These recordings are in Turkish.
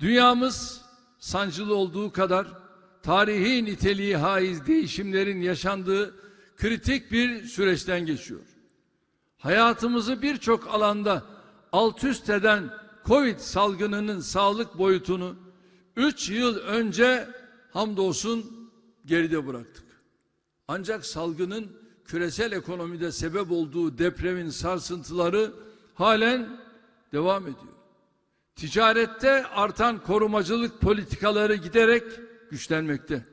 Dünyamız sancılı olduğu kadar tarihi niteliği haiz değişimlerin yaşandığı kritik bir süreçten geçiyor. Hayatımızı birçok alanda alt üst eden Covid salgınının sağlık boyutunu 3 yıl önce hamdolsun geride bıraktık. Ancak salgının küresel ekonomide sebep olduğu depremin sarsıntıları halen devam ediyor. Ticarette artan korumacılık politikaları giderek güçlenmekte.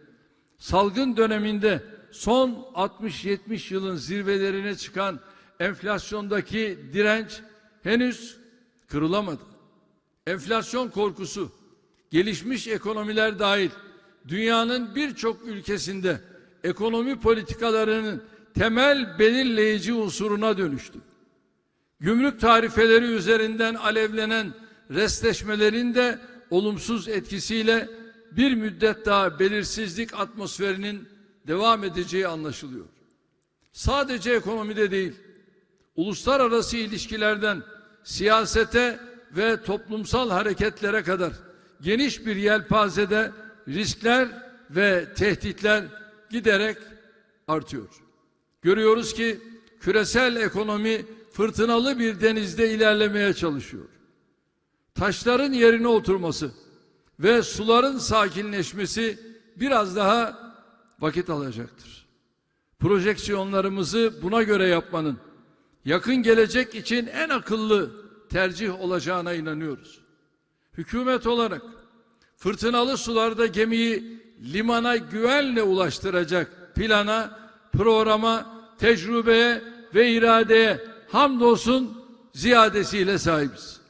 Salgın döneminde son 60-70 yılın zirvelerine çıkan enflasyondaki direnç henüz kırılamadı. Enflasyon korkusu gelişmiş ekonomiler dahil dünyanın birçok ülkesinde ekonomi politikalarının temel belirleyici unsuruna dönüştü. Gümrük tarifeleri üzerinden alevlenen restleşmelerin de olumsuz etkisiyle bir müddet daha belirsizlik atmosferinin devam edeceği anlaşılıyor. Sadece ekonomide değil, uluslararası ilişkilerden siyasete ve toplumsal hareketlere kadar geniş bir yelpazede riskler ve tehditler giderek artıyor. Görüyoruz ki küresel ekonomi fırtınalı bir denizde ilerlemeye çalışıyor. Taşların yerine oturması ve suların sakinleşmesi biraz daha vakit alacaktır. Projeksiyonlarımızı buna göre yapmanın yakın gelecek için en akıllı tercih olacağına inanıyoruz. Hükümet olarak fırtınalı sularda gemiyi limana güvenle ulaştıracak plana, programa, tecrübeye ve iradeye hamdolsun ziyadesiyle sahibiz.